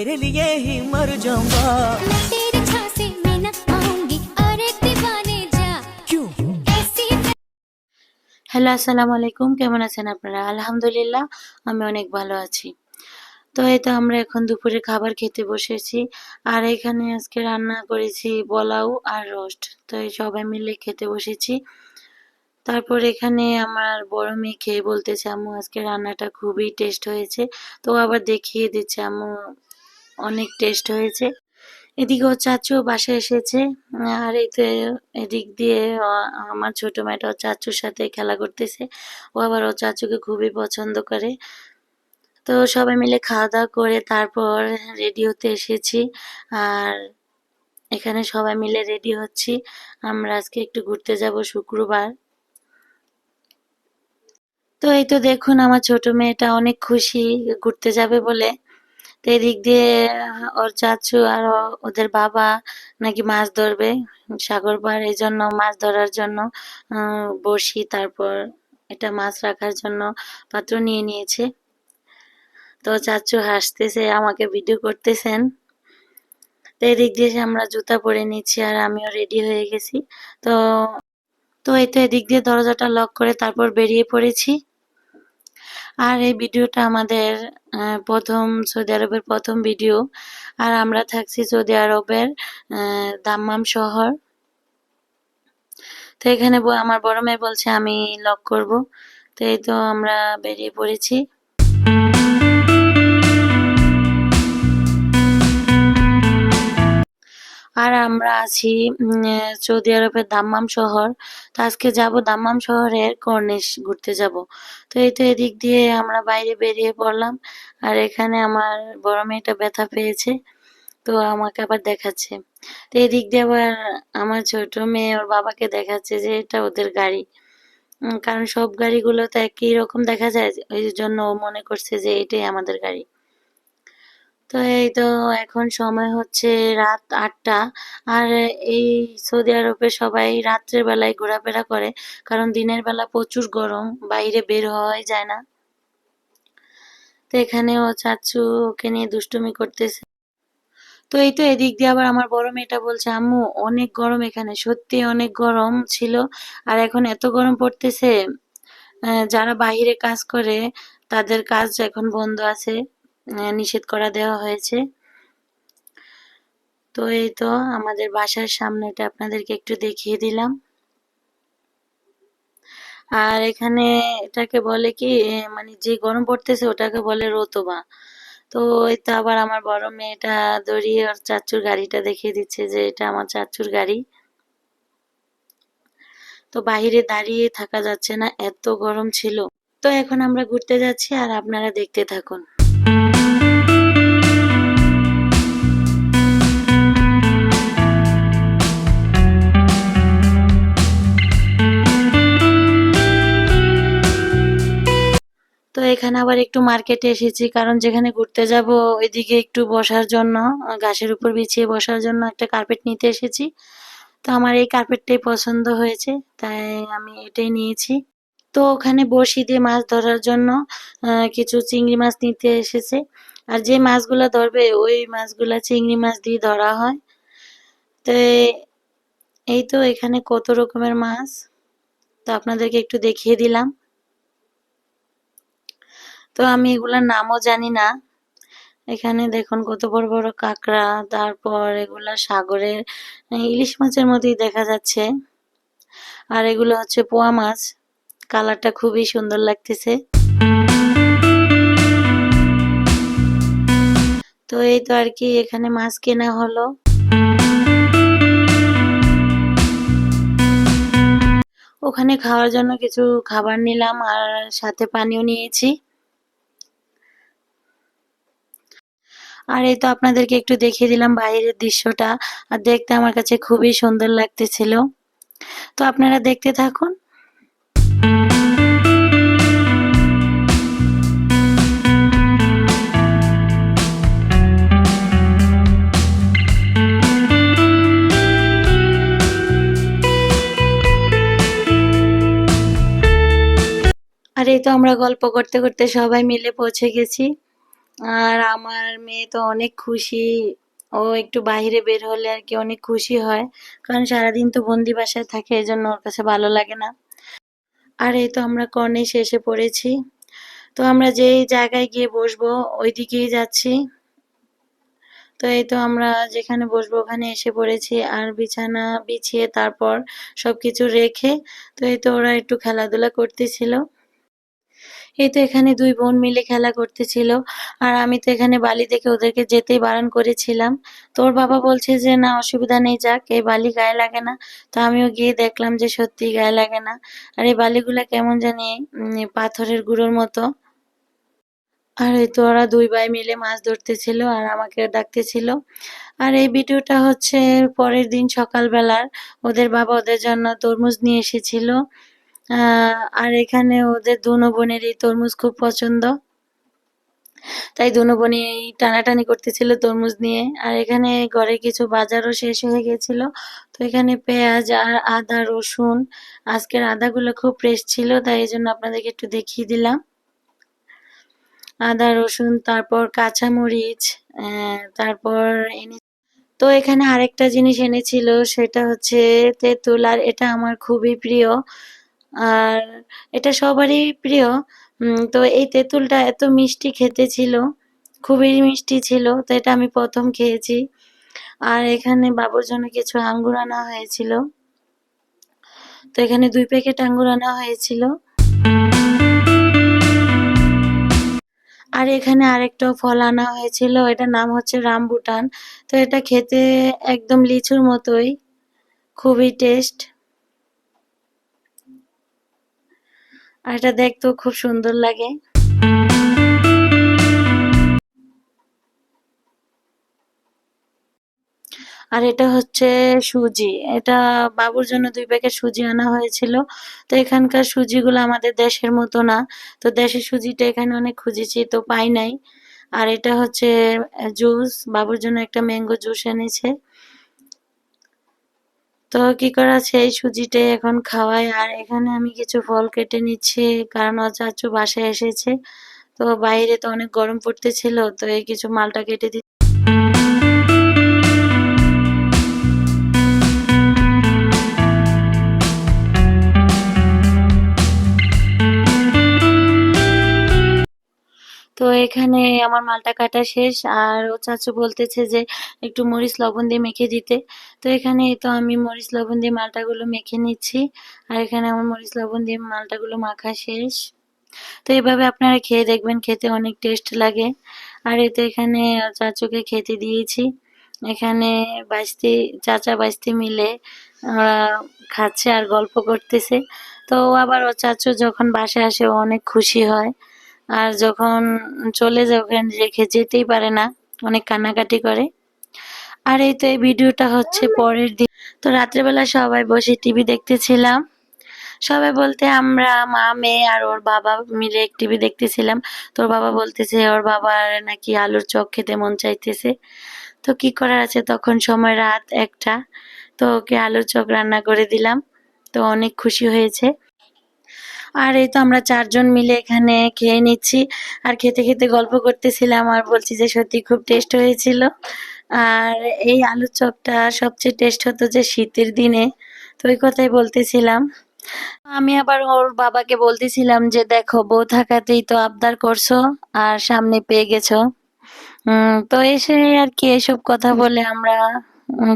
तेरे लिए ही मर जाऊंगा मैं तेरे झांसे में न आऊंगी और एक दीवाने जा क्यों ऐसी হ্যালো আসসালামু আলাইকুম কেমন আছেন আপনারা আলহামদুলিল্লাহ আমি অনেক ভালো আছি তো এই তো আমরা এখন দুপুরে খাবার খেতে বসেছি আর এখানে আজকে রান্না করেছি পোলাও আর রোস্ট তো এই সবাই মিলে খেতে বসেছি তারপর এখানে আমার বড় মেয়ে খেয়ে বলতেছে আম্মু আজকে রান্নাটা খুবই টেস্ট হয়েছে তো আবার দেখিয়ে দিচ্ছে আম্মু অনেক টেস্ট হয়েছে। এদিকে ওর চাচু বাসায় এসেছে। আর এই তো এদিক দিয়ে আমার ছোট মেয়েটা ওর চাচুর সাথে খেলা করতেছে। ও আবার ওর চাচুকে খুবই পছন্দ করে। তো সবাই মিলে খাওয়া দাওয়া করে তারপর রেডি হতে এসেছি। আর এখানে সবাই মিলে রেডি হচ্ছি। আমরা আজকে একটু ঘুরতে যাব শুক্রবার। তো এই তো দেখুন, আমার ছোট মেয়েটা অনেক খুশি ঘুরতে যাবে বলে। তো এদিক দিয়ে ওর চাচু আর ওদের বাবা নাকি মাছ ধরবে, সাগর পাড় এই জন্য মাছ ধরার জন্য বড়শি, তারপর এটা মাছ রাখার জন্য পাত্র নিয়ে নিয়েছে। তো চাচু হাসতেছে, আমাকে ভিডিও করতেছেন। তো এদিক দিয়ে আমরা জুতা পরে নিচ্ছি আর আমিও রেডি হয়ে গেছি। তো তো এই তো এদিক দিয়ে দরজাটা লক করে তারপর বেরিয়ে পড়েছি। আর এই ভিডিওটা আমাদের প্রথম সৌদি আরবের প্রথম ভিডিও। আর আমরা থাকছি সৌদি আরবের দাম্মাম শহর। তো এখানে আমার বড় মেয়ে বলছে, আমি লক করব। তো এই তো আমরা বেরিয়ে পড়েছি। আর আমরা আছি সৌদি আরবের দাম্মাম শহর। তো আজকে যাব দাম্মাম শহরের কর্নিশ ঘুরতে যাব। তো এই তো এদিক দিয়ে আমরা বাইরে বেরিয়ে পড়লাম। আর এখানে আমার বড় মেয়েটা ব্যথা পেয়েছে, তো আমাকে আবার দেখাচ্ছে। তো এদিক দিয়ে আবার আমার ছোট মেয়ে ওর বাবাকে দেখাচ্ছে যে এটা ওদের গাড়ি। কারণ সব গাড়িগুলো তো একই রকম দেখা যায়, ওই জন্য ও মনে করছে যে এটাই আমাদের গাড়ি। তো এই তো এখন সময় হচ্ছে রাত আটটা। আর এই সৌদি আরবে সবাই রাত্রের বেলায় ঘোরাফেরা করে, কারণ দিনের বেলা প্রচুর গরম, বাইরে বের হওয়াই যায় না। তো এখানে ও চাচু ওকে নিয়ে দুষ্টুমি করতেছে। তো এই তো এদিক দিয়ে আবার আমার বড় মেয়েটা বলছে, আম্মু, অনেক গরম এখানে, সত্যি অনেক গরম ছিল। আর এখন এত গরম পড়তেছে যারা বাইরে কাজ করে, তাদের কাজ এখন বন্ধ আছে। নিষেধ করা দেওয়া হয়েছে। তো এই তো আমাদের বাসার সামনেটা আপনাদেরকে একটু দেখিয়ে দিলাম। আর এখানে এটাকে বলে কি মানে যে গরম পড়তেছে ওটাকে বলে রোতবা। তো এই তো আবার আমার বড় মেয়েটা দড়িয়ে ওর চাচুর গাড়িটা দেখিয়ে দিচ্ছে যে এটা আমার চাচুর গাড়ি। তো বাহিরে দাঁড়িয়ে থাকা যাচ্ছে না, এত গরম ছিল। তো এখন আমরা ঘুরতে যাচ্ছি আর আপনারা দেখতে থাকুন। তো এখানে আবার একটু মার্কেটে এসেছি, কারণ যেখানে ঘুরতে যাব ওইদিকে একটু বসার জন্য ঘাসের উপর বিছিয়ে বসার জন্য একটা কার্পেট নিতে এসেছি। তো আমার এই কার্পেটটাই পছন্দ হয়েছে, তাই আমি এটাই নিয়েছি। তো ওখানে বড়শি দিয়ে মাছ ধরার জন্য কিছু চিংড়ি মাছ নিতে এসেছে। আর যে মাছগুলো ধরবে, ওই মাছগুলো চিংড়ি মাছ দিয়ে ধরা হয়। তো এই তো এখানে কত রকমের মাছ, তো আপনাদেরকে একটু দেখিয়ে দিলাম। তো আমি এগুলার নামও জানি না। এখানে দেখুন কত বড় বড় কাঁকড়া, তারপর এগুলা সাগরের ইলিশ মাছের মতোই দেখা যাচ্ছে। আর এগুলো হচ্ছে পোয়া মাছ। কালারটা খুবই সুন্দর লাগতেছে। তো এই তো আর কি, এখানে মাছ কেনা হলো। ওখানে খাওয়ার জন্য কিছু খাবার নিলাম আর সাথে পানিও নিয়েছি। আর এই তো আপনাদেরকে একটু দেখিয়ে দিলাম বাইরের দৃশ্যটা। আর দেখতে আমার কাছে খুবই সুন্দর লাগতেছিল। তো আপনারা দেখতে থাকুন। আর এই তো আমরা গল্প করতে করতে সবাই মিলে পৌঁছে গেছি। আর আমার মেয়ে তো অনেক খুশি। ও একটু বাইরে বের হলে আর কি অনেক খুশি হয়। কারণ সারাদিন তো বন্দি বাসায় থাকে এই জন্য ওর কাছে ভালো লাগে না। আর এই তো আমরা কর্নিশে এসে পড়েছি। তো আমরা যেই জায়গায় গিয়ে বসবো ওই দিকেই যাচ্ছি। তো এই তো আমরা যেখানে বসবো ওখানে এসে পড়েছি। আর বিছানা বিছিয়ে তারপর সবকিছু রেখে, তো এই তো ওরা একটু খেলাধুলা করতেছিল। এই তো এখানে দুই বোন মিলে খেলা করতেছিল। আর আমি তো এখানে বালি দেখে ওদেরকে যেতেই বারণ করেছিলাম। তোর বাবা বলছে যে, না, অসুবিধা নেই, যাক, এই বালি গায়ে লাগে না। তো আমিও গিয়ে দেখলাম যে, সত্যি গায়ে লাগে না। আর এই বালিগুলা কেমন জানি পাথরের গুঁড়োর মতো। আর এই তো ওরা দুই ভাই মিলে মাছ ধরতেছিল আর আমাকে ডাকতেছিল। আর এই ভিডিওটা হচ্ছে পরের দিন সকালবেলার। ওদের বাবা ওদের জন্য তরমুজ নিয়ে এসেছিল। আর এখানে ওদের দুনো বোনের এই তরমুজ খুব পছন্দ। তাই দুনো বোনই এই টানাটানি করতেছিল তরমুজ নিয়ে। আর এখানে ঘরে কিছু বাজারও শেষ হয়ে গেছিল। তো এখানে পেঁয়াজ আর আদা, রসুন, আজকের আদাগুলো খুব ফ্রেশ ছিল, তাই এই জন্য আপনাদেরকে একটু দেখিয়ে দিলাম। আদা, রসুন, তারপর কাঁচামরিচ তারপর এনে তো এখানে আরেকটা জিনিস এনেছিল, সেটা হচ্ছে তেঁতুল, আর এটা আমার খুবই প্রিয়। আর এটা সবারই প্রিয়। তো এই তেঁতুলটা এত মিষ্টি খেতে ছিল, খুবই মিষ্টি ছিল, তো এটা আমি প্রথম খেয়েছি। আর এখানে বাবুর জন্য কিছু আঙ্গুর আনা হয়েছিল। তো এখানে দুই প্যাকেট আঙ্গুর আনা হয়েছিল। আর এখানে আরেকটা ফল আনা হয়েছিল, এটার নাম হচ্ছে রামবুটান। তো এটা খেতে একদম লিচুর মতোই, খুবই টেস্ট আর এটা দেখতেও খুব সুন্দর লাগে। আর এটা হচ্ছে সুজি। এটা বাবুর জন্য দুই প্যাকেট সুজি আনা হয়েছিল। তো এখানকার সুজিগুলো আমাদের দেশের মতো না। তো দেশের সুজিটা এখানে অনেক খুঁজেছি, তো পাই নাই। আর এটা হচ্ছে জুস। বাবুর জন্য একটা ম্যাঙ্গো জুস এনেছে। তো কি করা আছে এই সুজিটাই এখন খাওয়াই। আর এখানে আমি কিছু ফল কেটে নিচ্ছি, কারণ ওর চাচু বাসায় এসেছে। তো বাইরে তো অনেক গরম পড়তেছিল, তো এই কিছু মালটা কেটে দিচ্ছি। তো এখানে আমার মালটা কাটা শেষ। আর ও চাচু বলতেছে যে একটু মরিচ লবণ দিয়ে মেখে দিতে। তো এখানে তো আমি মরিচ লবণ দিয়ে মালটাগুলো মেখে নিচ্ছি। আর এখানে আমার মরিচ লবণ দিয়ে মালটাগুলো মাখা শেষ। তো এভাবে আপনারা খেয়ে দেখবেন, খেতে অনেক টেস্ট লাগে। আর এই তো এখানে চাচুকে খেতে দিয়েছি। এখানে বাইস্তি চাচা বাইস্তি মিলে ওরা খাচ্ছে আর গল্প করতেছে। তো আবার, ও চাচু যখন বাসায় আসে অনেক খুশি হয়। আর যখন চলে যায়, ওখানে রেখে যেতেই পারে না, অনেক কান্নাকাটি করে। আর এই তো এই ভিডিওটা হচ্ছে পরের দিন। তো রাত্রেবেলা সবাই বসে টিভি দেখতেছিলাম। সবাই বলতে, আমরা, মা, মেয়ে আর ওর বাবা মিলে টিভি দেখতেছিলাম। তোর বাবা বলতেছে, ওর বাবার নাকি আলুর চপ খেতে মন চাইতেছে। তো কি করার আছে? তখন সময় রাত একটা। তো ওকে আলুর চপ রান্না করে দিলাম। তো অনেক খুশি হয়েছে। আর এই তো আমরা চারজন মিলে এখানে খেয়ে নিচ্ছি। আর খেতে খেতে গল্প করতেছিলাম আর বলছি যে সত্যি খুব টেস্ট হয়েছিল। আর এই আলুর চপটা সবচেয়ে টেস্ট হতো যে শীতের দিনে। তো ওই কথাই বলতেছিলাম। আমি আবার ওর বাবাকে বলতেছিলাম যে দেখো, বউ থাকাতেই তো আবদার করছ আর সামনে পেয়ে গেছো। তো এসে আর কি এসব কথা বলে আমরা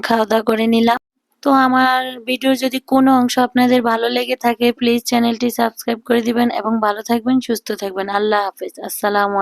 খাওয়া দাওয়া করে নিলাম। তো আমার ভিডিওর যদি কোনো অংশ আপনাদের ভালো লেগে থাকে প্লিজ চ্যানেলটি সাবস্ক্রাইব করে দিবেন এবং ভালো থাকবেন, সুস্থ থাকবেন। আল্লাহ হাফেজ। আসসালামু